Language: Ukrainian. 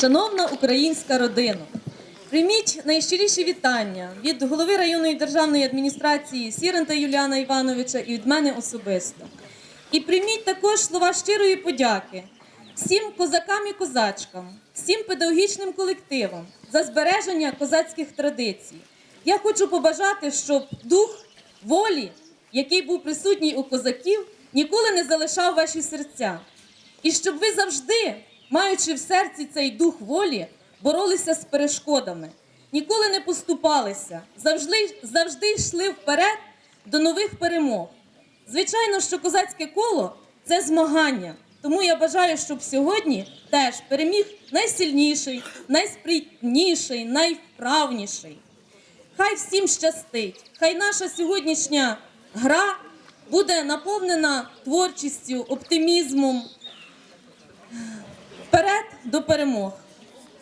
Шановна українська родина, прийміть найщиріші вітання від голови районної державної адміністрації Сірента Юліана Івановича і від мене особисто. І прийміть також слова щирої подяки всім козакам і козачкам, всім педагогічним колективам за збереження козацьких традицій. Я хочу побажати, щоб дух волі, який був присутній у козаків, ніколи не залишав ваші серця. І щоб ви завжди, маючи в серці цей дух волі, боролися з перешкодами, ніколи не поступалися, завжди, завжди йшли вперед до нових перемог. Звичайно, що козацьке коло це змагання. Тому я бажаю, щоб сьогодні теж переміг найсильніший, найспритніший, найвправніший. Хай всім щастить, хай наша сьогоднішня гра буде наповнена творчістю, оптимізмом. До перемог.